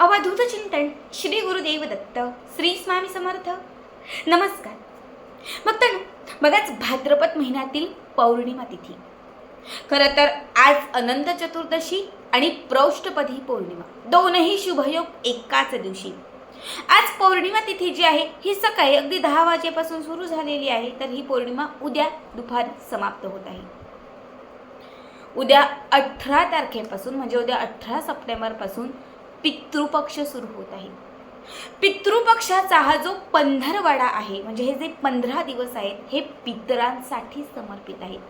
अवधूत चिंतन श्री गुरुदेव दत्त श्री स्वामी समर्थ. नमस्कार. मग तर बघाच भाद्रपद महिन्यातील पौर्णिमा तिथी. खरं तर आज अनंत चतुर्दशी आणि प्रौष्टपदी पौर्णिमा. दोनही शुभयोग एकाच दिवशी. आज पौर्णिमा तिथी जी आहे ही सकाळी अगदी दहा वाजेपासून सुरू झालेली आहे तर ही पौर्णिमा उद्या दुपारी समाप्त होत आहे. उद्या अठरा तारखेपासून म्हणजे उद्या अठरा सप्टेंबरपासून पितृपक्ष सुरू होत आहे. पितृपक्षाचा हा जो पंधरवाडा आहे म्हणजे हे जे पंधरा दिवस आहेत हे पितरांसाठी समर्पित आहेत.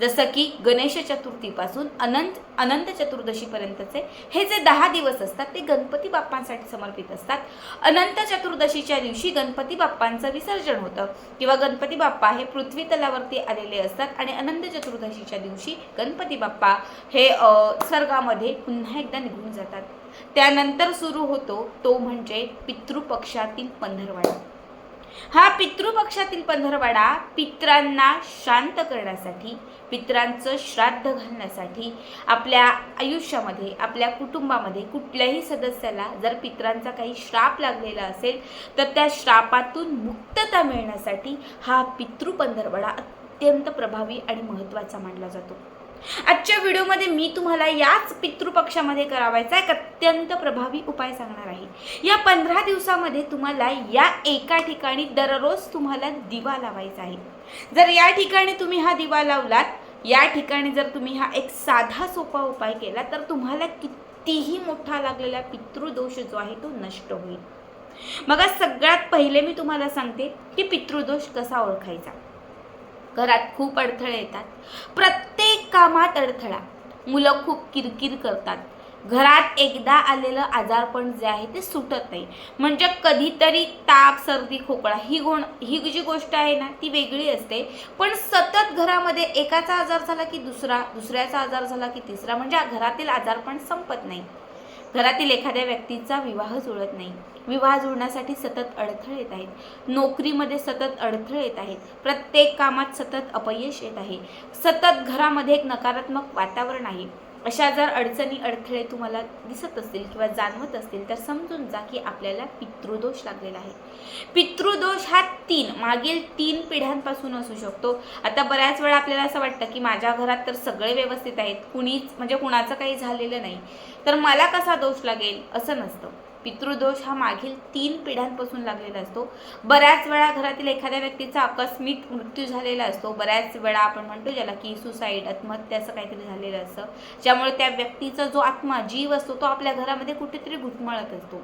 जसं की गणेश चतुर्थीपासून अनंत अनंत चतुर्दशीपर्यंतचे हे जे दहा दिवस असतात ते गणपती बाप्पांसाठी समर्पित असतात. अनंत चतुर्दशीच्या दिवशी गणपती बाप्पांचं विसर्जन होतं. किंवा गणपती बाप्पा हे पृथ्वी तलावरती आलेले असतात आणि अनंत चतुर्दशीच्या दिवशी गणपती बाप्पा हे स्वर्गामध्ये पुन्हा एकदा निघून जातात. त्यानंतर सुरू होतो तो म्हणजे पितृपक्षातील पंधरवाडा. हा पितृपक्षातील पंधरवाडा पित्रांना शांत करण्यासाठी पित्रांचं श्राद्ध घालण्यासाठी आपल्या आयुष्यामध्ये आपल्या कुटुंबामध्ये कुठल्याही सदस्याला जर पित्रांचा काही श्राप लागलेला असेल तर त्या श्रापातून मुक्तता मिळण्यासाठी हा पितृ पंधरवडा अत्यंत प्रभावी आणि महत्त्वाचा मानला जातो. आजच्या व्हिडिओमध्ये मी तुम्हाला याच पितृपक्षामध्ये करावायचा एक अत्यंत प्रभावी उपाय सांगणार आहे. या पंधरा दिवसामध्ये तुम्हाला या एका ठिकाणी दररोज तुम्हाला दिवा लावायचा आहे. जर या ठिकाणी तुम्ही हा दिवा लावलात या ठिकाणी जर तुम्ही हा एक साधा सोपा उपाय केला तर तुम्हाला कितीही मोठा लागलेला पितृदोष जो आहे तो नष्ट होईल. मग सगळ्यात पहिले मी तुम्हाला सांगते की पितृदोष कसा ओळखायचा? घरात खूप अडथळे येतात. प्रत्येक कामात अडथळा. मुलं खूप किरकिर करतात. घरात एकदा आलेलं आजारपण जे आहे ते सुटत नाही. म्हणजे कधीतरी ताप सर्दी खोकळा ही गुण ही जी गोष्ट आहे ना ती वेगळी असते. पण सतत घरामध्ये एकाचा आजार झाला की दुसरा दुसऱ्याचा आजार झाला की तिसरा म्हणजे घरातील आजारपण संपत नाही. घरातील एखाद्या व्यक्तीचा विवाह जुळत नाही. विवाह जुळण्यासाठी सतत अडथळे येत आहेत. नोकरीमध्ये सतत अडथळे येत आहेत. प्रत्येक कामात सतत अपयश येत आहे. सतत घरामध्ये एक नकारात्मक वातावरण आहे. अशा जर अडचणी अडथळे तुम्हाला दिसत असतील किंवा जाणवत असतील तर समजून जा की आपल्याला पितृदोष लागलेला आहे. पितृदोष हा तीन मागील तीन पिढ्यांपासून असू शकतो. आता बऱ्याच वेळा आपल्याला असं वाटतं की माझ्या घरात तर सगळे व्यवस्थित आहेत. कुणीच म्हणजे कुणाचं काही झालेलं नाही. तर मला कसा दोष लागेल? असं नसतं. पितृदोष हा मागील तीन पिढ्यांपासून लागलेला असतो. बऱ्याच वेळा घरातील एखाद्या व्यक्तीचा आकस्मिक मृत्यू झालेला असतो. बऱ्याच वेळा आपण म्हणतो ज्याला की सुसाईड आत्महत्या असं काहीतरी झालेलं असतं. ज्यामुळे त्या व्यक्तीचा जो आत्मा जीव असतो तो आपल्या घरामध्ये कुठेतरी घुटमळत असतो.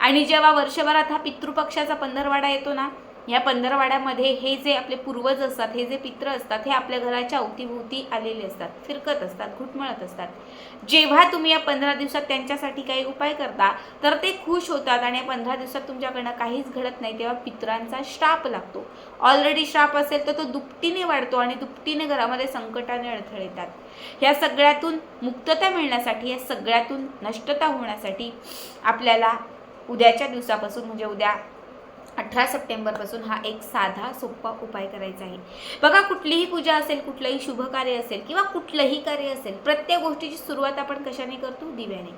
आणि जेव्हा वर्षभरात हा पितृपक्षाचा पंधरवाडा येतो ना या पंधरवाड्यामध्ये हे जे आपले पूर्वज असतात हे जे पित्र असतात हे आपल्या घराच्या अवतीभोवती आलेले असतात फिरकत असतात घुटमळत असतात. जेव्हा तुम्ही या पंधरा दिवसात त्यांच्यासाठी काही उपाय करता तर ते खुश होतात आणि या पंधरा दिवसात तुमच्याकडनं काहीच घडत नाही तेव्हा पित्रांचा श्राप लागतो. ऑलरेडी श्राप असेल तर तो दुपटीने वाढतो आणि दुपटीने घरामध्ये संकटाने अडथळे येतात. ह्या सगळ्यातून मुक्तता मिळण्यासाठी या सगळ्यातून नष्टता होण्यासाठी आपल्याला उद्याच्या दिवसापासून म्हणजे उद्या अठरा सप्टेंबरपासून हा एक साधा सोपा उपाय करायचा आहे. बघा कुठलीही पूजा असेल कुठलंही शुभ कार्य असेल किंवा कुठलंही कार्य असेल प्रत्येक गोष्टीची सुरुवात आपण कशाने करतो? दिव्याने.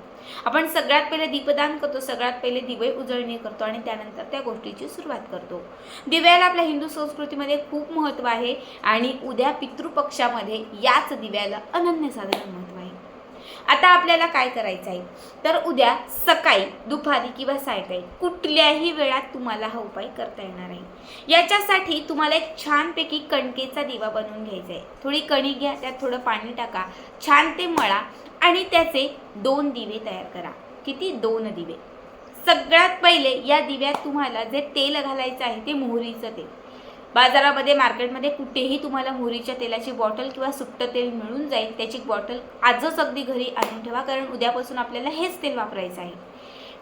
आपण सगळ्यात पहिले दीपदान करतो सगळ्यात पहिले दिवे उजळणी करतो आणि त्यानंतर त्या गोष्टीची सुरुवात करतो. दिव्याला आपल्या हिंदू संस्कृतीमध्ये खूप महत्त्व आहे आणि उद्या पितृपक्षामध्ये याच दिव्याला अनन्यसाधारण महत्त्व आता आपल्याला काय करायचं आहे? तर उद्या सकाळी दुपारी किंवा सायंकाळी कुठल्याही वेळात तुम्हाला हा उपाय करता येणार आहे. याच्यासाठी तुम्हाला एक छानपैकी कणकेचा दिवा बनवून घ्यायचा आहे. थोडी कणिक घ्या त्यात थोडं पाणी टाका छान ते मळा आणि त्याचे दोन दिवे तयार करा. किती? दोन दिवे. सगळ्यात पहिले या दिव्यात तुम्हाला जे तेल घालायचं आहे ते मोहरीचं तेल. बाजारामध्ये मार्केटमध्ये कुठेही तुम्हाला मोहरीच्या तेलाची बॉटल किंवा सुट्टं तेल मिळून जाईल. त्याची बॉटल आजच अगदी घरी आणून ठेवा कारण उद्यापासून आपल्याला हेच तेल वापरायचं आहे.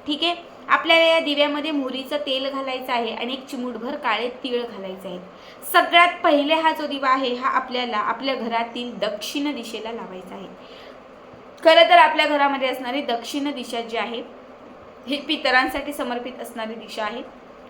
ठीक आहे? आपल्याला या दिव्यामध्ये मोहरीचं तेल घालायचं आहे आणि एक चिमूटभर काळे तीळ घालायचे आहेत. सगळ्यात पहिले हा जो दिवा आहे हा आपल्याला आपल्या घरातील दक्षिण दिशेला लावायचा आहे. खरं तर आपल्या घरामध्ये असणारी दक्षिण दिशा जी आहे ही पितरांसाठी समर्पित असणारी दिशा आहे.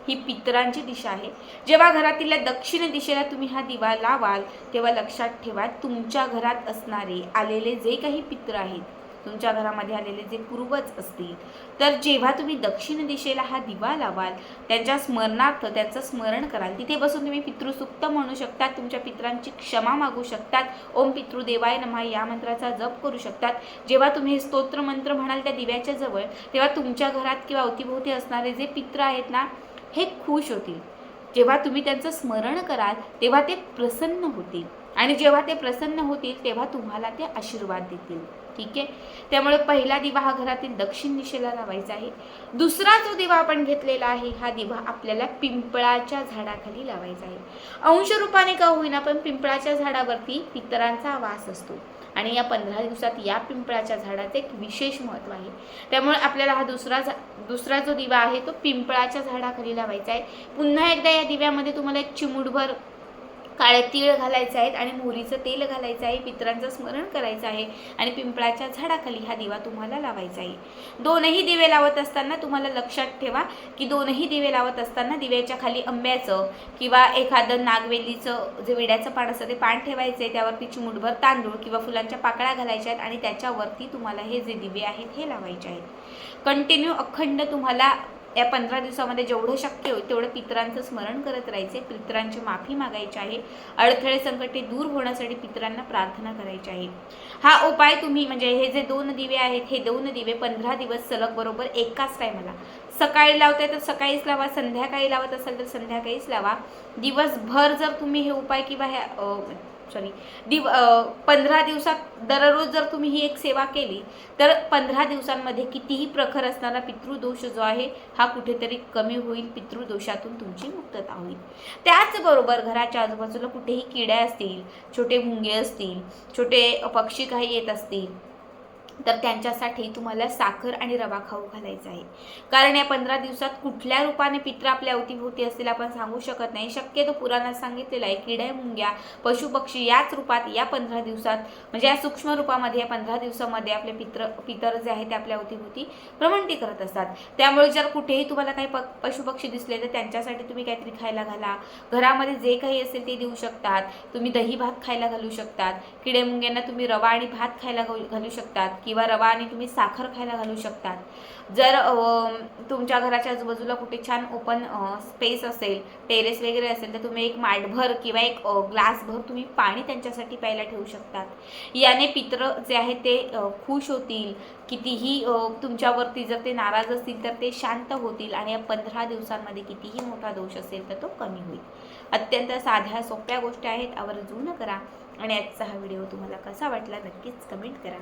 ही पितरांची दिशा आहे. जेव्हा घरातील दक्षिण दिशेला तुम्ही हा दिवा लावाल तेव्हा लक्षात ठेवा तुमच्या घरात असणारे आलेले जे काही पित्र आहेत तुमच्या घरामध्ये आलेले जे पूर्वज असतील तर जेव्हा तुम्ही दक्षिण दिशेला हा दिवा लावाल त्यांच्या स्मरणार्थ त्यांचं स्मरण कराल. तिथे बसून तुम्ही पितृसुक्त म्हणू शकतात तुमच्या पित्रांची क्षमा मागू शकतात. ओम पितृदेवाय नमा या मंत्राचा जप करू शकतात. जेव्हा तुम्ही हे स्तोत्र मंत्र म्हणाल त्या दिव्याच्या जवळ तेव्हा तुमच्या घरात किंवा अवतीभोवती असणारे जे पित्र आहेत ना हे खुश होतील. जेव्हा तुम्ही त्यांचं स्मरण कराल तेव्हा ते प्रसन्न होतील. आणि जेव्हा ते प्रसन्न होतील तेव्हा तुम्हाला ते आशीर्वाद देतील. ठीक आहे? त्यामुळे पहिला दिवा हा घरातील दक्षिण दिशेला लावायचा आहे. दुसरा जो दिवा आपण घेतलेला आहे हा दिवा आपल्याला पिंपळाच्या झाडाखाली लावायचा आहे. अंश रूपाने का होईना पण पिंपळाच्या झाडावरती पितरांचा वास असतो. आणि या पंधरा दिवसात या पिंपळाच्या झाडाचं एक विशेष महत्त्व आहे. त्यामुळे आपल्याला हा दुसरा झा दुसरा जो दिवा आहे तो पिंपळाच्या झाडाखाली लावायचा आहे. पुन्हा एकदा या दिव्यामध्ये तुम्हाला एक चिमूटभर काळे तीळ घालायचे आहेत आणि मोहरीचं तेल घालायचं आहे पितरांचं स्मरण करायचं आहे आणि पिंपळाच्या झाडाखाली हा दिवा तुम्हाला लावायचा आहे. दोनही दिवे लावत असताना तुम्हाला लक्षात ठेवा की दोनही दिवे लावत असताना दिव्याच्या खाली आंब्याचं किंवा एखादं नागवेलीचं जे विड्याचं पान असतं ते पान ठेवायचं आहे त्यावरती चिमुटभर तांदूळ किंवा फुलांच्या पाकळ्या घालायच्या आहेत आणि त्याच्यावरती तुम्हाला हे जे दिवे आहेत हे लावायचे आहेत. कंटिन्यू अखंड तुम्हाला या पंधरा दिवसामध्ये जेवढं शक्य होईल तेवढं पितरांचं स्मरण करत राहायचे पितरांची माफी मागायची आहे. अडथळे संकटे दूर होण्यासाठी पितरांना प्रार्थना करायची आहे. हा उपाय तुम्ही म्हणजे हे जे दोन दिवे आहेत हे दोन दिवे पंधरा दिवस सलग बरोबर एकाच टायमाला सकाळी लावताय तर सकाळीच लावा संध्याकाळी लावत असाल तर संध्याकाळीच लावा. दिवसभर जर तुम्ही हे उपाय किंवा ह्या सॉरी दिव पंधरा दिवसात दररोज जर तुम्ही ही एक सेवा केली तर पंधरा दिवसांमध्ये कितीही प्रखर असणारा पितृदोष जो आहे हा कुठेतरी कमी होईल पितृदोषातून तुमची मुक्तता होईल. त्याचबरोबर घराच्या आजूबाजूला कुठेही किड्या असतील छोटे मुंगे असतील छोटे पक्षी काही येत असतील तर त्यांच्यासाठी तुम्हाला साखर आणि रवा खाऊ घालायचा आहे. कारण या पंधरा दिवसात कुठल्या रूपाने पित्र आपल्या अवतीभोवती असतील आपण सांगू शकत नाही. शक्यतो पुराणात सांगितलेलं आहे किड्या मुंग्या पशुपक्षी याच रूपात या पंधरा दिवसात म्हणजे या सूक्ष्म रूपामध्ये या पंधरा दिवसामध्ये आपले पित्र पितर जे आहे ते आपल्या अवतीभोवती भ्रमंती करत असतात. त्यामुळे जर कुठेही तुम्हाला काही प पशुपक्षी दिसले तर त्यांच्यासाठी तुम्ही काहीतरी खायला घाला. घरामध्ये जे काही असेल ते देऊ शकतात. तुम्ही दही भात खायला घालू शकतात. किडे मुंग्यांना तुम्ही रवा आणि भात खायला घालू घालू शकतात. किंवा रवा आणि तुम्ही साखर खायला घालू शकतात. जर तुमच्या घराच्या आजूबाजूला कुठे छान ओपन स्पेस असेल टेरेस वगैरे असेल तर तुम्ही एक माठभर किंवा एक ग्लासभर तुम्ही पाणी त्यांच्यासाठी प्यायला ठेवू शकतात. याने पित्र जे आहे ते खुश होतील. कितीही तुमच्यावरती जर ते नाराज असतील तर ते शांत होतील आणि या पंधरा दिवसांमध्ये कितीही मोठा दोष असेल तर तो कमी होईल. अत्यंत साध्या सोप्या गोष्टी आहेत. आवर्जून करा. आणि आजचा हा व्हिडिओ तुम्हाला कसा वाटला नक्कीच कमेंट करा.